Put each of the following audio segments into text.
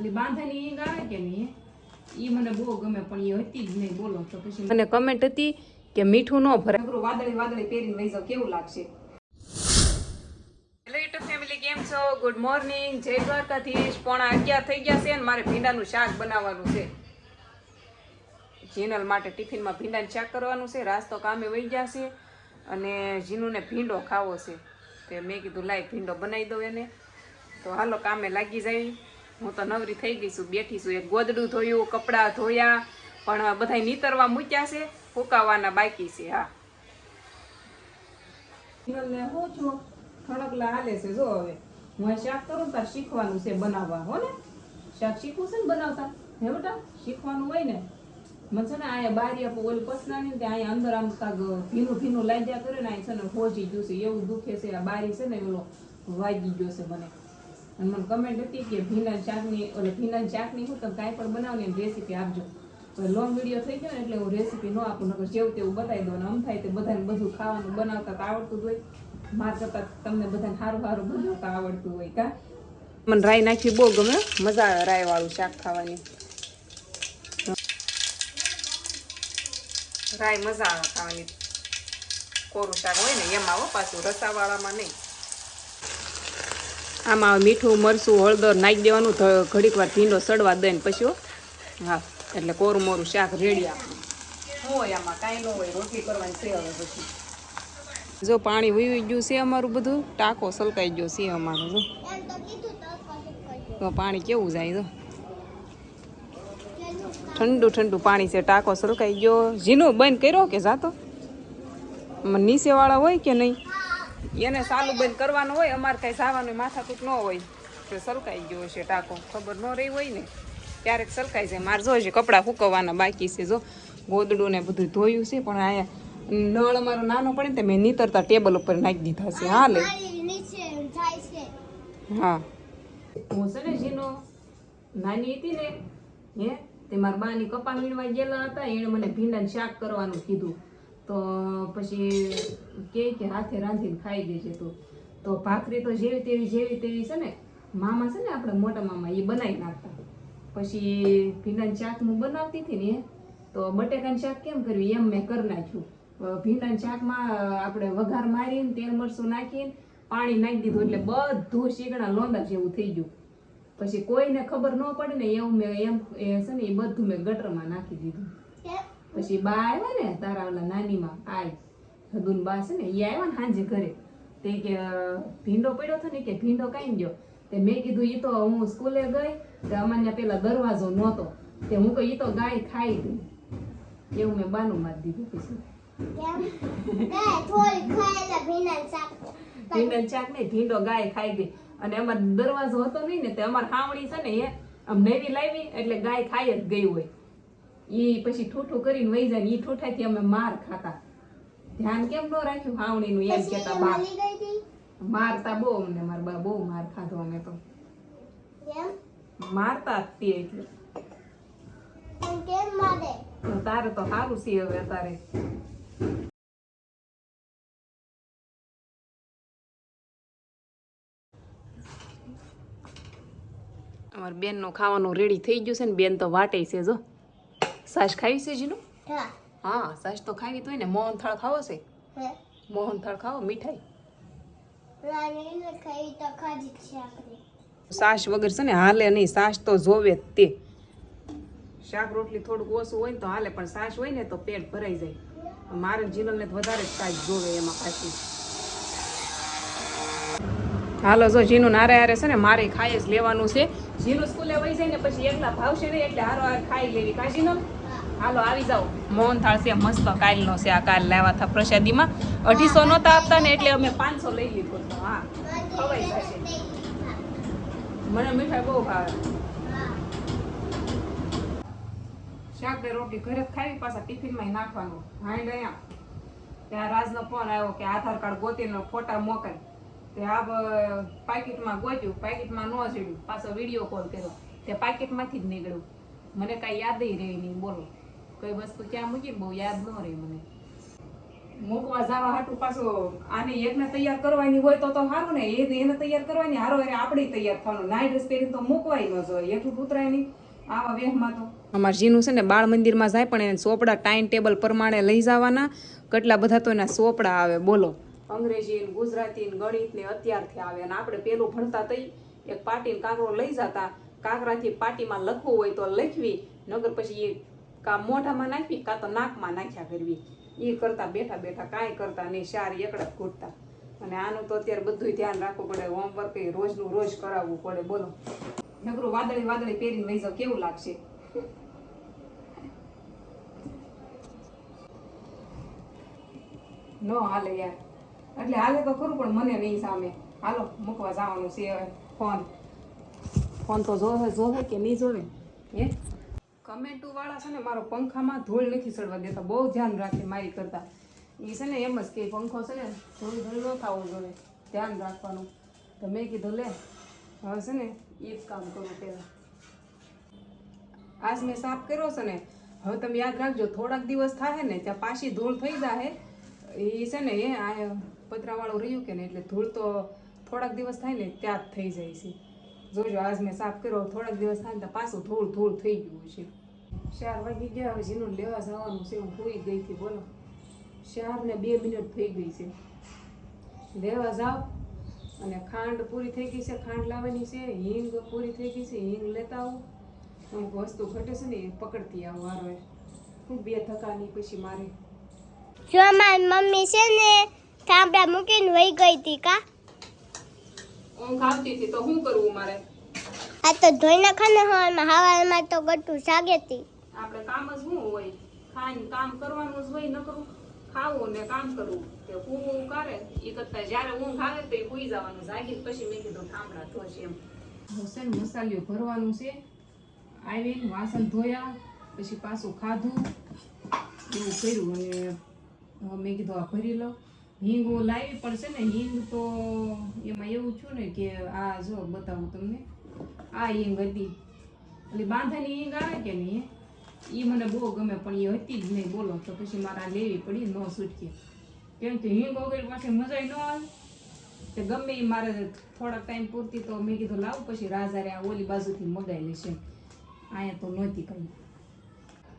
એટલે બાંધાની ઈંગ આવે કે નહીં? એ મને બહુ ગમે પણ એ હતી જ નહીં. બોલો તો પછી મને કમેન્ટ હતી કે મીઠું ન ભરાય વાદળી વાદળી પહેરીને વહી જાવ કેવું લાગશે? હેલો યુટ્યુબ ફેમિલી કેમ છો? ગુડ મોર્નિંગ જય દ્વારકાધીશ. પોણા અગિયાર થઈ ગયા છે અને મારે ભીંડાનું શાક બનાવવાનું છે. જીનલ માટે ટિફિનમાં ભીંડાનું શાક કરવાનું છે. રાસ તો કામે વહી ગયા છે અને જીનુને ભીંડો ખાવો છે. તે મેં કીધું લાઈ ભીંડો બનાવી દઉં એને. તો હાલો કામે લાગી જાય. હું તો નવરી થઈ ગઈ છું, બેઠી છું, એક ગોદડું ધોયું, કપડાં ધોયા, પણ બધાય નીતરવા મૂક્યા છે, ફૂકાવાના બાકી છે, હા. હું છું ખણકલા હાલે છે, જો હવે. હું શાક કરું તાર શીખવાનું છે બનાવવા, હો ને? શાક શીખવું છે ને બનાવતા? હે શીખવાનું હોય ને. છે ને અહીંયા બારી આપો ઓલી પસનાની અહીંયા અંદર આમ કાગ ભીનું ભીનું લાગ્યા કરે અહીં છે ને હોજી ગયું છે, એવું દુખે છે, આ બારી છે ને ઓલો વાગી ગયો છે મને. અને મને કમેન્ટ હતી કે ભીના શાકની એટલે ભીના શાકની હું તમે કાંઈ પણ બનાવો ને રેસીપી આપજો. તો લોંગ વીડિયો થઈ ગયો ને એટલે હું રેસીપી ન આપું, નકર જેવું તેવું બતાવી દઉં આમ થાય તે બધાને બધું ખાવાનું બનાવતા તો આવડતું હોય. માર કરતા તમને બધાને સારું સારું બનાવતા આવડતું હોય કા? મને રાઈ નાખી બહુ ગમે, મજા આવે રાઈવાળું શાક ખાવાની. રાઈ મજા આવે ખાવાની. કોરું શાક હોય ને, એમાં પાછું રસાવાળામાં નહીં. આમાં મીઠું, મરચું, હળદર નાખી દેવાનું ઘડીક વાર ભીંડો સડવા દે ને પછી હા. એટલે કોરું મોરું શાક રેડી આપણું જો પાણી વીવી ગયું છે અમારું બધું, ટાંકો સલકાઈ ગયો છે અમારો, જો. તો પાણી કેવું જાય તો ઠંડુ ઠંડુ પાણી છે, ટાંકો સલકાઈ ગયો. ઝીનો બંધ કર્યો કે જાતો? નીચે વાળા હોય કે નહીં? એને સાલું બંધ કરવાનું હોય અમારે કાંઈ જવાનું માથાકૂટ ન હોય. તો સલકાઈ ગયો છે ટાંકો. ખબર ન રહી હોય ને ક્યારેક સલકાઈ જાય. મારે જો છે કપડાં સૂકવવાના બાકી છે જો. ગોદડું ને બધું ધોયું છે પણ આયા નળ અમારો નાનો પડે ને તે મેં નીતરતા ટેબલ ઉપર નાખી દીધા છે. હાલે હા. હું છે ને જીનો નાની હતી ને હે તે મારા બાની કપા વીણવા ગયેલા હતા એણે મને ભીંડાને શાક કરવાનું કીધું. તો પછી કે કે હાથે રાંધીને ખાઈ દેજે તું. તો ભાખરી તો જેવી તેવી જેવી તેવી છે ને, મામા છે ને આપણે મોટા મામા એ બનાવી નાખતા. પછી ભીંડાનું શાક હું બનાવતી હતી ને, તો બટેકાનું શાક કેમ કર્યું? એમ મેં કરી નાખ્યું. ભીંડાનું શાકમાં આપણે વઘાર મારીને તેલ, મરચું નાખીને પાણી નાખી દીધું એટલે બધું શીગડા લોંદા જેવું થઈ ગયું. પછી કોઈને ખબર ન પડે ને એવું મેં એમ, એ છે ને એ બધું મેં ગટરમાં નાખી દીધું. પછી બા આવ્યા ને તારા ઓલા નાનીમાં આય હદુન બા છે ને એ આવ્યા ને સાંજે ઘરે. તે કે ભીંડો પડ્યો હતો ને કે ભીંડો કાઈ ગયો. તે મેં કીધું એ તો હું સ્કૂલે ગઈ તો અમારે પેલા દરવાજો નહોતો. તે હું કહું એ તો ગાય ખાઈ ગઈ. એવું મેં બાનું મારી દીધું પછી શાક નહીં ભીંડો ગાય ખાઈ ગઈ. અને એમાં દરવાજો હતો નહીં ને તે અમાર હાવણી છે ને એ આમ નવી લાવી એટલે ગાય ખાઈ જ ગઈ હોય. ઈ પછી ઠૂઠું કરીને વહી જાય એ ઠૂઠાથી અમે માર ખાતા. ધ્યાન કેમ ન રાખ્યું? હાવણીનું એમ કેતા બાપ મારતા બહુ અમને મારા બા બહુ માર ખાધો અમે તો. મારતા તે એટલે. તારે તો સારું છે હવે અત્યારે. અમાર બેનનું ખાવાનું રેડી થઈ ગયું છે ને બેન તો વાટે છે જો. સાસ ખાવી છે જીનું? હા. સાસ તો ખાવી તો ને મોહન થાળ ખાવો છે? મોહન થાળ ખાવો? મીઠાઈ? સાસ વગર છે ને હાલે નહીં. સાસ તો જોવે જ તે. શાક રોટલી થોડુંક ઓછું હોય ને તો હાલે પણ સાસ હોય ને તો પેટ ભરાઈ જાય. મારે જીનલને તો વધારે જ સાસ જોવે એમાં પાછી. હાલો જો જીનું નારે હારે છે ને મારે ખાઈ જ લેવાનું છે. જીનું સ્કૂલે વહી જાય ને પછી એકલા ભાવશે ને એટલે હારો હાર ખાઈ લેવી. કા જીનલ? હાલો, આવી જાઓ. મોહન થાળ છે, મસ્ત કાલનો છે આ કાલ લાવ્યા હતા પ્રસાદીમાં. અઢીસો નહોતા આપતા ને એટલે અમે પાંચસો લઈ લીધો હતો. હા, ખવાઈ જશે. મને મીઠાઈ બહુ ભાવે. શાક ને રોટલી ઘરે ખાવી, પાછા ટિફિનમાં નાખવાનું. હાંડ અહીંયા. ત્યાં રાજનો ફોન આવ્યો કે આધાર કાર્ડ ગોતીને ફોટા મોકલ. તે આ પાકીટમાં ગોત્યું, પાકીટમાં ન ચડ્યું. પાછો વીડિયો કોલ કર્યો. તે પાકીટમાંથી જ નીકળ્યું. મને કાંઈ યાદ રહી નહીં, બોલો. કઈ વસ્તુ ક્યાં મૂકી બહુ યાદ ન રહે મને. મૂકવા જવા હાટું પાછું આને એકને તૈયાર કરવાની હોય તો તો સારું ને એને એને તૈયાર કરવાની હારો હારે આપણે તૈયાર થવાનું. નાઈ ડ્રેસ પહેરીને તો મૂકવાય ન જોઈએ એટલું ઉતરાય નહીં. આવા વેહમાં તો. અમાર જીનું છે ને બાળ મંદિરમાં જાય પણ એને ચોપડા ટાઈમ ટેબલ પ્રમાણે લઈ જવાના. કેટલા બધા તો એના ચોપડા આવે બોલો. અંગ્રેજી ને ગુજરાતી ને ગણિત ને અત્યારથી આવે અને આપણે પેલું ભણતા તઈ એક પાટી ને કાગડો લઈ જતા. કાગડાથી પાટીમાં લખવું હોય તો લખવી નગર પછી એ કા મોઢામાં નાખવી કાં તો નાકમાં નાખ્યા કરવી. એ કરતા બેઠા બેઠા કાંઈ કરતા નહીં શાર એકડા ઘૂટતા. અને આનું તો અત્યારે બધું ધ્યાન રાખવું પડે હોમવર્ક રોજનું રોજ કરાવવું પડે, બોલો. નકરું વાદળી વાદળી પહેરીને વહી જાવ કેવું લાગશે? ન હાલે યાર. એટલે હાલે તો ખરું, પણ મને નહીં સામે. હાલો, મૂકવા જવાનું છે ફોન. ફોન તો જોવે જોવે કે નહીં જોવે? હે? કમેન્ટુ વાળા છે ને મારો પંખામાં ધૂળ નથી ચડવા દેતા, બહુ ધ્યાન રાખે મારી કરતા. એ છે ને એમ જ કે પંખો છે ને ધૂળ ધૂળ ન થવું જોઈએ, ધ્યાન રાખવાનું. તો મેં કીધું, લે, હવે છે ને એ જ કામ કરું પહેલાં. આજ મેં સાફ કર્યો છે ને, હવે તમે યાદ રાખજો, થોડાક દિવસ થાય ને ત્યાં પાછી ધૂળ થઈ જાય એ છે ને એ આ પતરાવાળું રહ્યું કે ને, એટલે ધૂળ તો થોડાક દિવસ થાય ને ત્યાં જ થઈ જાય છે. જોજો, આજ મેં સાફ કર્યો થોડાક દિવસ થાય ને તો પાછું ધૂળ ધૂળ થઈ ગયું છે ચાર વાગી ગયા હવે જીનું લેવા જવાનું છે હું ભૂઈ ગઈ હતી બોલો. ચાર ને બે મિનિટ થઈ ગઈ છે. લેવા જાઓ. અને ખાંડ પૂરી થઈ ગઈ છે ખાંડ લાવવાની છે હિંગ પૂરી થઈ ગઈ છે હિંગ લેતા આવું. અમુક વસ્તુ ઘટે છે ને એ પકડતી આવું હારો હું બે થકાની પછી મારે. જો મારી મમ્મી છે ને થાંભલા મૂકીને વહી ગઈ હતી કા? ઊંઘ આવતી હતી તો શું કરવું મારે? આ તો ધોઈ નાખને હવામાં હવામાં તો ગટું જાગે હતી આપણે કામ જ શું હોય? ખાઈને કામ કરવાનું જ હોય ન કરવું ખાવું ને કામ કરવું. કે હું કરે એ કરતા જ્યારે ઊંઘ આવે તો એ સુઈ જવાનું. જાગી પછી મેં કીધું ઠામડા ધોશે એમ. હુસેન મસાલિયું ભરવાનું છે. આવીને વાસણ ધોયા પછી પાછું ખાધું. એવું કર્યું અને મેં કીધું આ ભરી લો. હિંગ લાવી પડશે ને હિંગ તો એમાં એવું છું ને કે આ જો બતાવું તમને. આ હિંગ હતી. એટલે બાંધાની હિંગ આવે કે નહીં? એ મને બહુ ગમે, પણ એ હતી જ નહીં. બોલો, તો પછી મારે લેવી પડી ન સૂટકી. કેમ કે હિંગ વગર પાસે મજા ન આવે. તે ગમે એ મારે થોડાક ટાઈમ પૂરતી તો મેં કીધું, લાવું પછી રાજારે આ ઓલી બાજુથી મગાવી લેશે અહીંયા તો નહોતી કંઈ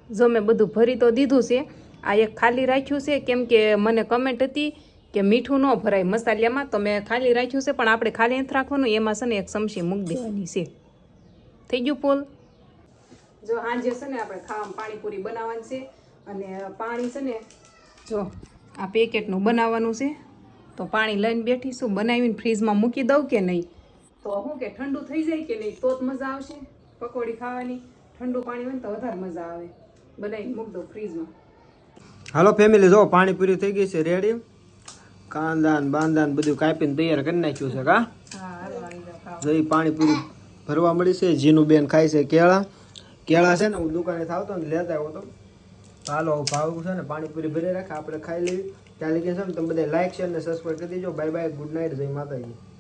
જો મેં બધું ભરી તો દીધું છે. આ એક ખાલી રાખ્યું છે. કેમ કે મને કમેન્ટ હતી કે મીઠું ન ભરાય. મસાલિયામાં તો મેં ખાલી રાખ્યું છે, પણ આપણે ખાલી નથી રાખવાનું. એમાં છે ને એક ચમચી મૂકી દેવાની છે. થઈ ગયું, પોલ? જો આજે છે ને આપણે ખાવામાં પાણીપુરી બનાવવાની છે, અને પાણી છે ને, જો, આ પેકેટનું બનાવવાનું છે, તો પાણી લઈને બેઠીશું બનાવીને ફ્રીજમાં મૂકી દઉં કે નહીં? તો શું કે ઠંડુ થઈ જાય કે નહીં, તો જ મજા આવશે. પકોડી ખાવાની, ઠંડુ પાણી હોય ને તો વધારે મજા આવે. બનાવીને મૂકી દઉં ફ્રીજમાં. હાલો, ફેમિલી, જો, પાણીપુરી થઈ ગઈ છે, રેડી. કાંદા ને બાંદા ને બધું કાપીને તૈયાર કરી નાખ્યું છે, કા? હા હાલો આવી જાઓ ખાવા. જો ઈ પાણી પૂરી ભરવા મળી છે જીનું બેન ખાય છે કેળા. કેળા છે ને, હું દુકાને આવતો ને લેતા આવ્યો તો. હાલો ભાવ છે ને પાણીપુરી ભરી રાખે, આપણે ખાઈ લેવી. ત્યાં લગી છે ને, તમે બધા લાઈક છે ને સબસ્ક્રાઈબ કરી દેજો. બાય બાય ગુડ નાઇટ જય માતાજી.